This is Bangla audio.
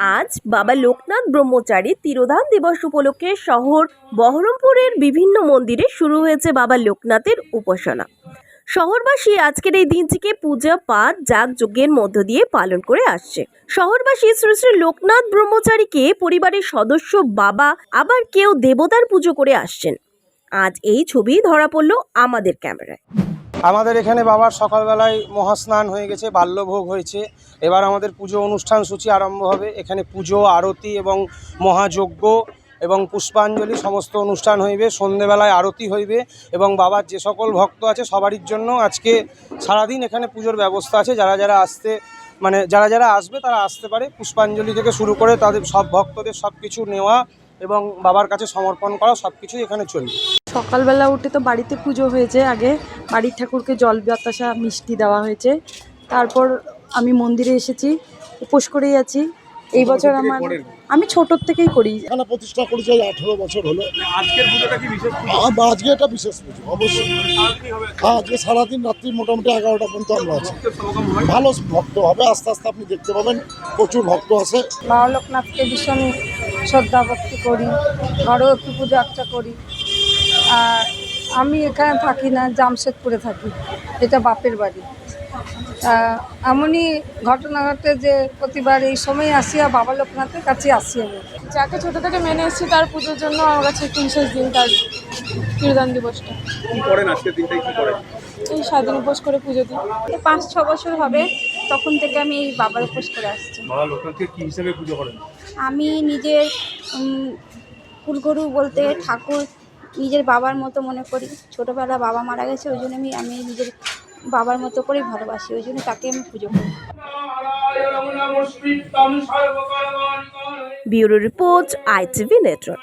আজ বাবা লোকনাথ ব্রহ্মচারী তিরোধান দিবস উপলক্ষে শহর বহরমপুরের বিভিন্ন মন্দিরে শুরু হয়েছে বাবা লোকনাথের উপাসনা। শহরবাসী আজকের এই দিনটিকে পূজা, পাঠ, যাগযজ্ঞের মধ্য দিয়ে পালন করে আসছে। শহরবাসী শ্রী শ্রী লোকনাথ ব্রহ্মচারীকে পরিবারের সদস্য, বাবা, আবার কেউ দেবতার পুজো করে আসছেন। আজ এই ছবি ধরা পড়ল আমাদের ক্যামেরায়। আমাদের এখানে বাবার সকালবেলায় মহাস্নান হয়ে গেছে, বাল্যভোগ হয়েছে। এবার আমাদের পুজো অনুষ্ঠান সূচি আরম্ভ হবে। এখানে পুজো, আরতি এবং মহাযজ্ঞ এবং পুষ্পাঞ্জলি সমস্ত অনুষ্ঠান হইবে। সন্ধেবেলায় আরতি হইবে এবং বাবার যে সকল ভক্ত আছে সবারই জন্য আজকে সারাদিন এখানে পুজোর ব্যবস্থা আছে। যারা যারা আসতে মানে যারা যারা আসবে তারা আসতে পারে। পুষ্পাঞ্জলি থেকে শুরু করে তাদের সব ভক্তদের সব কিছু নেওয়া এবং বাবার কাছে সমর্পণ করা সব কিছুই এখানে চলবে। সকালবেলা উঠে তো বাড়িতে পুজো হয়েছে আগে। বাড়ির ঠাকুরকে জল বাতাসা মিষ্টি দেওয়া হয়েছে। তারপর আমি মন্দিরে এসেছি উপোস করেই আছি। এই বছর আমার আমি ছোটোর থেকেই করি। এখানে প্রতিষ্ঠা করেছে আঠেরো বছর হলো। আজকের পুজোটা কি বিশেষ আজকে এটা বিশেষ পুজো অবশ্যই। হ্যাঁ আজকে সারাদিন রাত্রি মোটামুটি এগারোটা পর্যন্ত আমরা আছি। ভালো ভক্ত হবে আস্তে আস্তে আপনি দেখতে পাবেন প্রচুর ভক্ত আছে। বাবা লোকনাথকে ভীষণ শ্রদ্ধা ভক্তি করি ঘরেও একটু পুজো আর্চা করি। আর আমি এখানে থাকি না জামশেদপুরে থাকি। এটা বাপের বাড়ি। এমনই ঘটনা ঘটে যে প্রতিবার এই সময় আসি আর বাবা লোকনাথের কাছে আসি আমি। যাকে ছোট থেকে মেনে এসেছি তার পুজোর জন্য আমার কাছে একটু বিশেষ দিন তার তিরোদান দিবসটা। করেন আজকের দিনটাই কি করেন? এই স্বাধীন উপোস করে পুজো দিই। এই পাঁচ ছ বছর হবে তখন থেকে আমি এই বাবার উপোস করে আসছি। বাবা লোকনাথকে কি হিসেবে পুজো করেন? আমি নিজের কুলগুরু বলতে ঠাকুর নিজের বাবার মতো মনে করি। ছোটোবেলা বাবা মারা গেছে ওই জন্য আমি আমি নিজের বাবার মতো করেই ভালোবাসি ওই জন্য তাকে আমি পুজো করি। Bureau report ITV network.